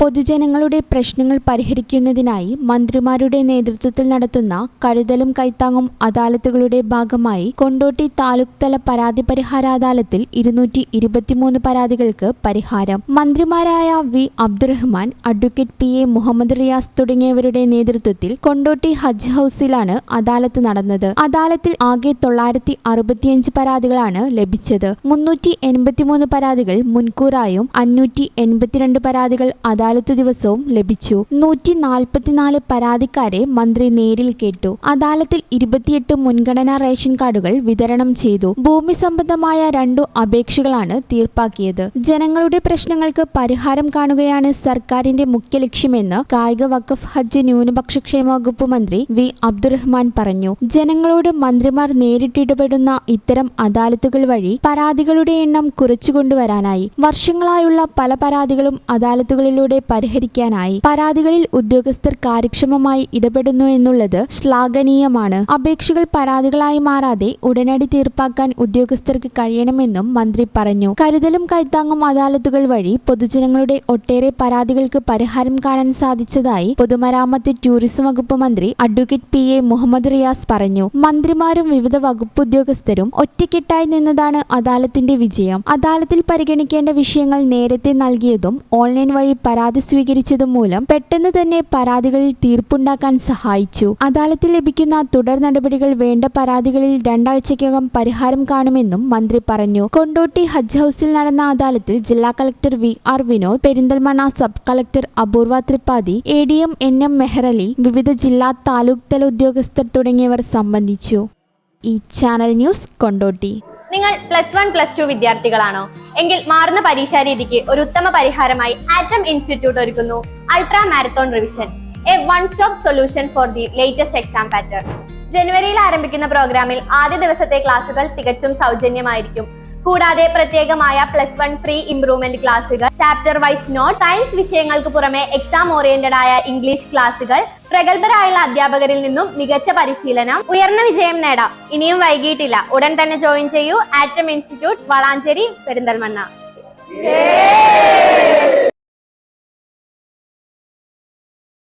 പൊതുജനങ്ങളുടെ പ്രശ്നങ്ങൾ പരിഹരിക്കുന്നതിനായി മന്ത്രിമാരുടെ നേതൃത്വത്തിൽ നടത്തുന്ന കരുതലും കൈത്താങ്ങും അദാലത്തുകളുടെ ഭാഗമായി കൊണ്ടോട്ടി താലൂക്ക് തല പരാതി പരിഹാര അദാലത്തിൽ ഇരുന്നൂറ്റി ഇരുപത്തിമൂന്ന് പരാതികൾക്ക് പരിഹാരം. മന്ത്രിമാരായ V Abdurahman advocate P A Muhammad Riyas തുടങ്ങിയവരുടെ നേതൃത്വത്തിൽ കൊണ്ടോട്ടി ഹജ്ജ് ഹൌസിലാണ് അദാലത്ത് നടന്നത്. അദാലത്തിൽ ആകെ തൊള്ളായിരത്തി അറുപത്തിയഞ്ച് പരാതികളാണ് ലഭിച്ചത്. മുന്നൂറ്റി എൺപത്തിമൂന്ന് പരാതികൾ മുൻകൂറായും അഞ്ഞൂറ്റി എൺപത്തിരണ്ട് പരാതികൾ അദാലത്ത് ദിവസവും ലഭിച്ചു. നൂറ്റി നാൽപ്പത്തിനാല് പരാതിക്കാരെ മന്ത്രി നേരിൽ കേട്ടു. അദാലത്തിൽ ഇരുപത്തിയെട്ട് മുൻഗണനാ റേഷൻ കാർഡുകൾ വിതരണം ചെയ്തു. ഭൂമി സംബന്ധമായ രണ്ടു അപേക്ഷകളാണ് തീർപ്പാക്കിയത്. ജനങ്ങളുടെ പ്രശ്നങ്ങൾക്ക് പരിഹാരം കാണുകയാണ് സർക്കാരിന്റെ മുഖ്യ ലക്ഷ്യമെന്ന് കായിക വഖഫ് ഹജ്ജ് ന്യൂനപക്ഷ ക്ഷേമ വകുപ്പ് മന്ത്രി വി. അബ്ദുറഹ്മാൻ പറഞ്ഞു. ജനങ്ങളോട് മന്ത്രിമാർ നേരിട്ടിടപെടുന്ന ഇത്തരം അദാലത്തുകൾ വഴി പരാതികളുടെ എണ്ണം കുറച്ചുകൊണ്ടുവരാനായി. വർഷങ്ങളായുള്ള പല പരാതികളും അദാലത്തുകളിലൂടെ പരിഹരിക്കാനായി പരാതികളിൽ ഉദ്യോഗസ്ഥർ കാര്യക്ഷമമായി ഇടപെടുന്നു എന്നുള്ളത് ശ്ലാഘനീയമാണ്. അപേക്ഷകൾ പരാതികളായി മാറാതെ ഉടനടി തീർപ്പാക്കാൻ ഉദ്യോഗസ്ഥർക്ക് കഴിയണമെന്നും മന്ത്രി പറഞ്ഞു. കരുതലും കൈത്താങ്ങും അദാലത്തുകൾ വഴി പൊതുജനങ്ങളുടെ ഒട്ടേറെ പരാതികൾക്ക് പരിഹാരം കാണാൻ സാധിച്ചതായി പൊതുമരാമത്ത് ടൂറിസം വകുപ്പ് മന്ത്രി advocate P A Muhammad Riyas പറഞ്ഞു. മന്ത്രിമാരും വിവിധ വകുപ്പ് ഉദ്യോഗസ്ഥരും ഒറ്റക്കെട്ടായി നിന്നതാണ് അദാലത്തിന്റെ വിജയം. അദാലത്തിൽ പരിഗണിക്കേണ്ട വിഷയങ്ങൾ നേരത്തെ നൽകിയതും ഓൺലൈൻ വഴി പരാതി സ്വീകരിച്ചതും മൂലം പെട്ടെന്ന് തന്നെ പരാതികളിൽ തീർപ്പുണ്ടാക്കാൻ സഹായിച്ചു. അദാലത്തിൽ ലഭിക്കുന്ന തുടർ നടപടികൾ വേണ്ട പരാതികളിൽ രണ്ടാഴ്ചയ്ക്കകം പരിഹാരം കാണുമെന്നും മന്ത്രി പറഞ്ഞു. കൊണ്ടോട്ടി ഹജ്ജ് ഹൌസിൽ നടന്ന അദാലത്തിൽ ജില്ലാ collector V R Vinod Perinthalmanna sub collector Apoorva Tripathi A D M N M Mehrali വിവിധ ജില്ലാ താലൂക്ക് തല ഉദ്യോഗസ്ഥർ തുടങ്ങിയവർ സംബന്ധിച്ചു. ഈ ചാനൽ ന്യൂസ് കൊണ്ടോട്ടി. നിങ്ങൾ പ്ലസ് വൺ പ്ലസ് ടു വിദ്യാർത്ഥികളാണോ? എങ്കിൽ മാറുന്ന പരീക്ഷാ രീതിക്ക് ഒരു ഉത്തമ പരിഹാരമായി ആറ്റം ഇൻസ്റ്റിറ്റ്യൂട്ട് ഒരുക്കുന്നു. Ultra marathon revision a one stop solution for the latest exam pattern ജനുവരിയിൽ ആരംഭിക്കുന്ന പ്രോഗ്രാമിൽ ആദ്യ ദിവസത്തെ ക്ലാസുകൾ തികച്ചും സൗജന്യമായിരിക്കും. കൂടാതെ പ്രത്യേകമായ പ്ലസ് വൺ ഫ്രീ ഇംപ്രൂവ്മെന്റ് ക്ലാസുകൾ ചാപ്റ്റർ വൈസ് നോട്ട് സയൻസ് വിഷയങ്ങൾക്ക് പുറമെ എക്സാം ഓറിയന്റഡ് ആയ ഇംഗ്ലീഷ് ക്ലാസുകൾ പ്രഗത്ഭരായുള്ള അധ്യാപകരിൽ നിന്നും മികച്ച പരിശീലനം ഉയർന്ന വിജയം നേടാം. ഇനിയും വൈകിട്ടില്ല ഉടൻ തന്നെ ജോയിൻ ചെയ്യൂ. Atom institute Valanchery Perinthalmanna.